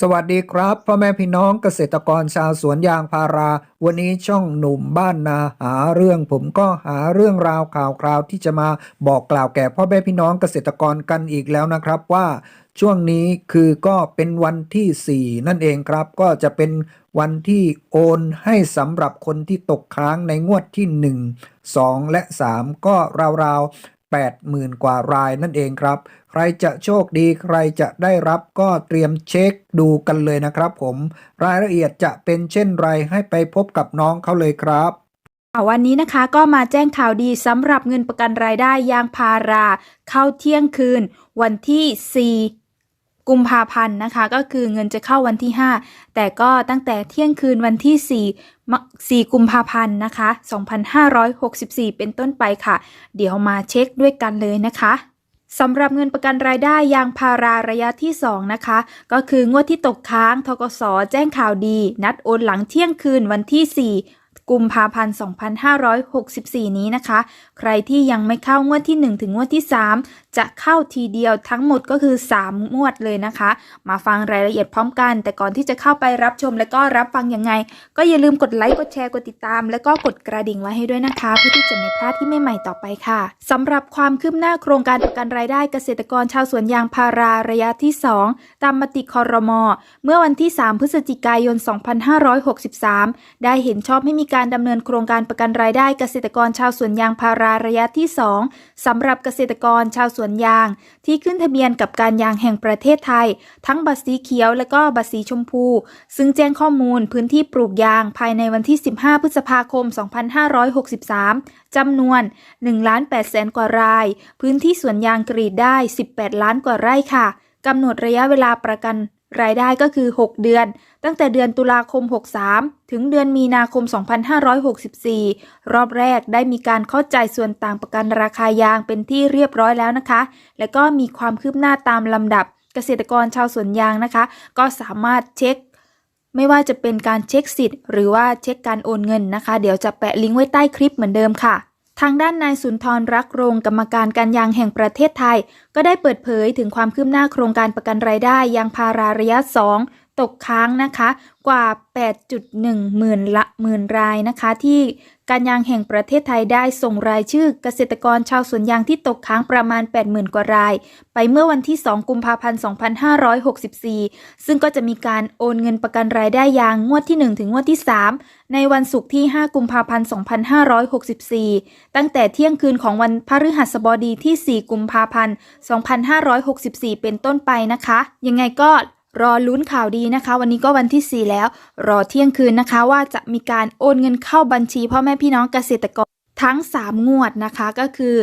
สวัสดีครับพ่อแม่พี่น้องเกษตรกรชาวสวนยางพารา วันนี้ช่องหนุ่มบ้านนาหาเรื่องผมก็หาเรื่องราวข่าวคราวที่จะมาบอกกล่าวแก่พ่อแม่พี่น้องเกษตรกรกันอีกแล้วนะครับว่าช่วงนี้คือก็เป็นวันที่ 4 นั่นเองครับ ก็จะเป็นวันที่โอนให้สำหรับคนที่ตกค้างในงวดที่ 1 2 และ 3 ก็ราวๆ 80,000 กว่ารายนั่นเองครับ ใครจะโชคดีใครจะได้รับก็เตรียมเช็คดูกันเลยนะครับผม รายละเอียดจะเป็นเช่นไรให้ไปพบกับน้องเขาเลยครับวันนี้นะคะก็มาแจ้งข่าวดีสำหรับเงินประกันรายได้ยางพารา เข้าเที่ยงคืน วันที่ 4 กุมภาพันธ์นะคะ ก็คือเงินจะเข้าวันที่ 5 แต่ก็ตั้งแต่เที่ยงคืนวันที่ 4 4 กุมภาพันธ์นะคะ 2564 เป็นต้นไปค่ะ เดี๋ยวมาเช็คด้วยกันเลยนะคะสำหรับเงินประกันรายได้ยางพาราระยะที่ 2 นะคะ ก็คืองวดที่ตกค้างทกสแจ้งข่าวดี นัดโอนหลังเที่ยงคืนวันที่ 4 กุมภาพันธ์ 2564 นี้นะคะ ใครที่ยังไม่เข้างวดที่ 1 ถึงงวดที่ 3 จะเข้าทีเดียวทั้งหมดก็คือ 3 งวดเลยนะคะ มาฟังรายละเอียดพร้อมกัน แต่ก่อนที่จะเข้าไปรับชมและก็รับฟังยังไง ก็อย่าลืมกดไลค์ กดแชร์ กดติดตาม และก็กดกระดิ่งไว้ให้ด้วยนะคะ เพื่อที่จะไม่พลาดที่ใหม่ๆต่อไปค่ะสำหรับความคืบหน้าโครงการประกันรายได้เกษตรกรชาวสวนยางพาราระยะที่ 2 ตามมติคอรมอเมื่อวันที่ 3 พฤศจิกายน 2563 ได้เห็นชอบให้มีการการดำเนินโครงการประกันรายได้เกษตรกรชาวสวนยางพาราระยะที่ 2สำหรับเกษตรกรชาวสวนยาง ที่ขึ้นทะเบียนกับการยางแห่งประเทศไทย ทั้งบัตรสีเขียวและก็บัตรสีชมพู ซึ่งแจ้งข้อมูลพื้นที่ปลูกยางภายในวันที่ 15 พฤษภาคม 2563 จำนวน 1 ล้าน8แสนกว่าราย พื้นที่สวนยางกรีดได้ 18 ล้านกว่าไร่ค่ะกำหนดระยะเวลาประกัน รายได้ก็คือ 6 เดือน ตั้งแต่เดือนตุลาคม 63 ถึงเดือนมีนาคม 2564 รอบแรกได้มีการเข้าใจส่วนต่างประกันราคายางเป็นที่เรียบร้อยแล้วนะคะ และก็มีความคืบหน้าตามลำดับเกษตรกรชาวสวนยางนะคะ ก็สามารถเช็ค ไม่ว่าจะเป็นการเช็คสิทธิ์ หรือว่าเช็คการโอนเงินนะคะ เดี๋ยวจะแปะลิงก์ไว้ใต้คลิปเหมือนเดิมค่ะ ทางด้านนายสุนทรรักโรงกรรมการการยางแห่งประเทศไทย ก็ได้เปิดเผยถึงความคืบหน้าโครงการประกันรายได้ยางพาราระยะ 2 ตกค้างนะคะกว่า 8.1 หมื่นละหมื่นรายนะคะ ที่การยางแห่งประเทศไทยได้ส่งรายชื่อเกษตรกรชาวสวนยางที่ตกค้างประมาณ 80,000 กว่าราย ไปเมื่อวันที่ 2 กุมภาพันธ์ 2564 ซึ่งก็จะมีการโอนเงินประกันรายได้ยางงวดที่ 1 ถึงงวดที่ 3 ในวันศุกร์ที่ 5 กุมภาพันธ์ 2564 ตั้งแต่เที่ยงคืนของวันพฤหัสบดีที่ 4 กุมภาพันธ์ 2564 เป็นต้นไปนะคะ ยังไงก็ รอลุ้นข่าวดีนะคะ วันนี้ก็วันที่ 4 แล้ว รอเที่ยงคืนนะคะ ว่าจะมีการโอนเงินเข้าบัญชีพ่อแม่พี่น้องเกษตรกรทั้ง 3 งวดนะคะก็คือ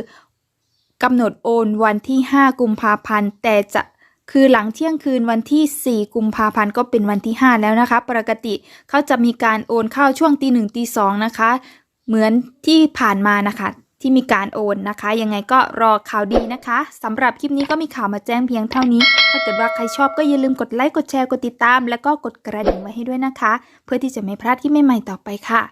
กำหนดโอนวันที่ 5 กุมภาพันธ์ แต่จะคือหลังเที่ยงคืนวันที่ 4 กุมภาพันธ์ก็เป็นวันที่ 5 แล้วนะคะ ปกติเขาจะมีการโอนเข้าช่วงตีหนึ่งตีสองนะคะ เหมือนที่ผ่านมานะคะ ที่มีการโอนนะคะ ยังไงก็รอข่าวดีนะคะสำหรับคลิปนี้ก็มีข่าวมาแจ้งเพียงเท่านี้ ถ้าเกิดว่าใครชอบก็อย่าลืมกดไลค์กดแชร์กดติดตาม แล้วก็กดกระดิ่งไว้ให้ด้วยนะคะ เพื่อที่จะไม่พลาดที่ใหม่ๆต่อไปค่ะ